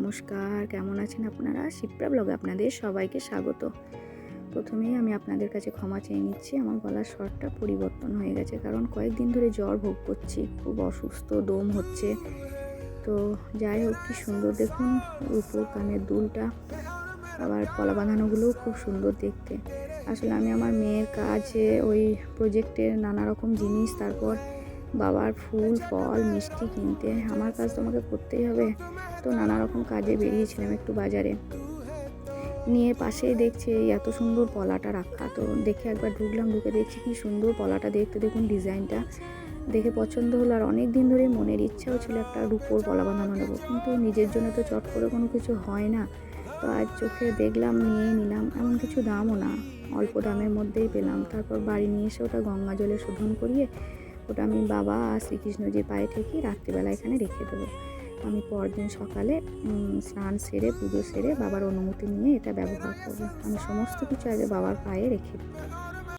নমস্কার, কেমন আছেন আপনারা? শিপ্রা ব্লগে আপনাদের সবাইকে স্বাগত। প্রথমেই আমি আপনাদের কাছে ক্ষমা চেয়ে নিচ্ছি, আমার গলার স্বরটা পরিবর্তন হয়ে গেছে, কারণ কয়েকদিন ধরে জ্বর ভোগ করছি, খুব অসুস্থ, দম হচ্ছে। তো যাই হোক, কি সুন্দর দেখুন, উপর কানের দুলটা, আবার কলা বাঁধানোগুলোও খুব সুন্দর দেখতে। আসলে আমি আমার মেয়ের কাজে, ওই প্রজেক্টের নানা রকম জিনিস, তারপর বাবার ফুল, ফল, মিষ্টি কিনতে। আমার কাজ তোমাকে করতেই হবে। তো নানা রকম কাজে বেরিয়েছিলাম একটু বাজারে। নিয়ে পাশেই দেখছি এত সুন্দর পলাটা রাখা। তো দেখে একবার ঢুকলাম, ঢুকে দেখছি কি সুন্দর পলাটা। দেখতে দেখুন ডিজাইনটা। দেখে পছন্দ হলো আর অনেক দিন ধরে মনের ইচ্ছাও ছিল একটা রূপোর পলা বানানো নেব। কিন্তু নিজের জন্য তো চট করে কোনো কিছু হয় না। তো আজ চোখে দেখলাম, নিয়ে নিলাম। এমন কিছু দামও না। অল্প দামের মধ্যেই পেলাম। তারপর বাড়ি নিয়ে এসে ওটা গঙ্গা জলে শোধন করিয়ে ওটা আমি বাবা আর শ্রীকৃষ্ণজির পায়ে ঠেকি রাত্রিবেলা এখানে রেখে দেবো। আমি পরদিন সকালে স্নান সেরে, পুজো সেরে বাবার অনুমতি নিয়ে এটা ব্যবহার করব। আমি সমস্ত কিছু আগে বাবার পায়ে রেখে দিই।